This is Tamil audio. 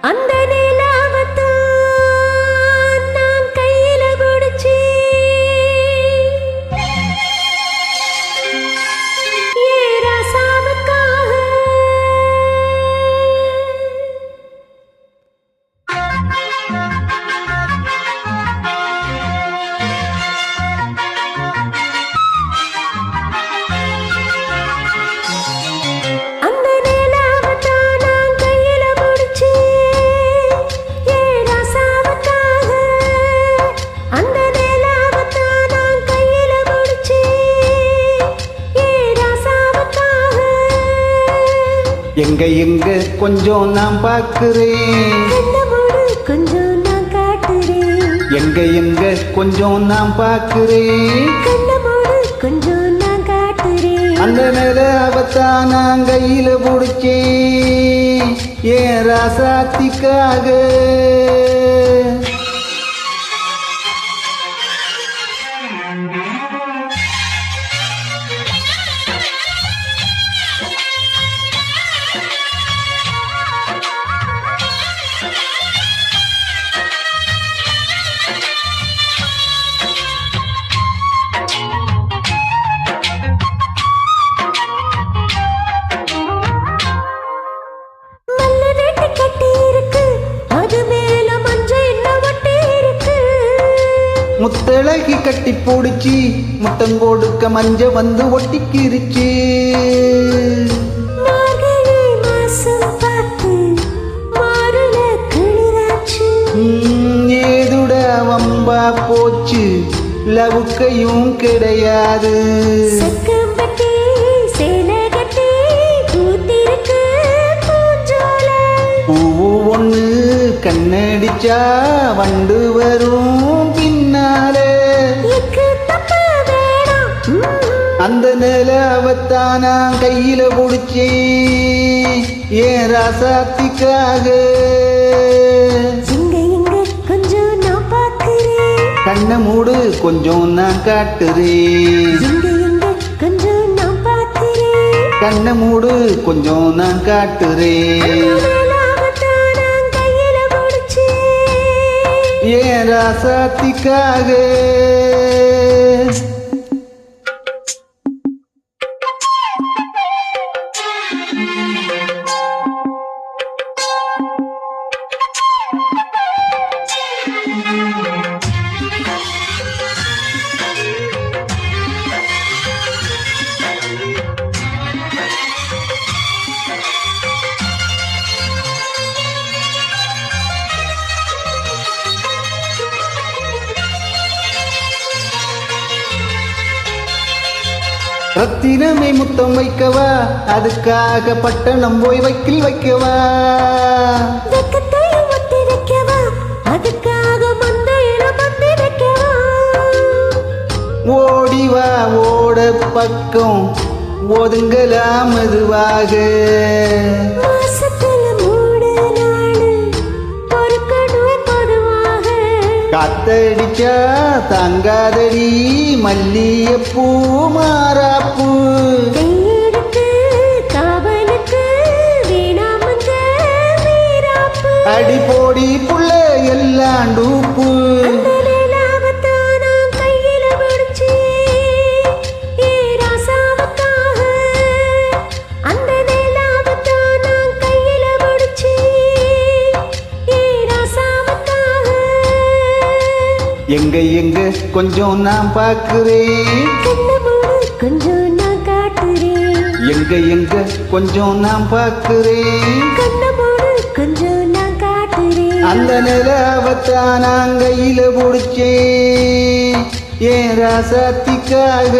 அந்த எங்க எங்க கொஞ்சம் நான் பார்க்கிறேன். கொஞ்சம் நான் காட்டுறேன். எங்க எங்க கொஞ்சம் நான் பார்க்கிறேன். கொஞ்சம் நான் காட்டுறேன். அந்த நிலவத்தான் நான் கையில பிடிச்சேன். ஏன் ராசாத்திக்காக? முத்தழகி கட்டி பிடிச்சி. முத்தம் கொடுக்க மஞ்ச வந்து ஒட்டிக்கிருச்சு. ஏதுட வம்பா போச்சு. லவுக்கையும் கிடையாது. பூவு ஒண்ணு கண்ணடிச்சா வண்டு வரும் பின்னாலே. அந்த நிலவத்தான் நான் கையில பிடிச்சேன் ஏன் ராசாத்திக்காக? கொஞ்சம் நான் பார்க்கிறேன். கண்ணை மூடு கொஞ்சம் நான் காட்டுறேன். கொஞ்சம் நான் பார்க்கிறேன். கண்ணை மூடு கொஞ்சம் நான் காட்டுறேன். பிடிச்சி? ஏன் ராசாத்திக்காக? ரத்தினமே முத்தம் வைக்கவா? அதுக்காக பட்டணம் போய் வைக்கில் வைக்கவா? ஓடிவா ஓட பக்கம் ஒதுங்கலாம் மெதுவாக. காத்தடிச்சா தாங்காதடி மல்லியப்பூ மாறாப்பூ. அடி போடி புள்ள எல்லாம் டூப்பு. எங்க எங்க? கொஞ்சம் நான் பார்க்கிறேன். கொஞ்சம் நான் காட்டுறேன் எங்க எங்க? கொஞ்சம் நான் பார்க்கிறேன். கொஞ்சம் நான் காட்டுறேன் அந்த நிலவத்தான் நான் கையில பிடிச்சேன். ஏன் ராசாத்திக்காக?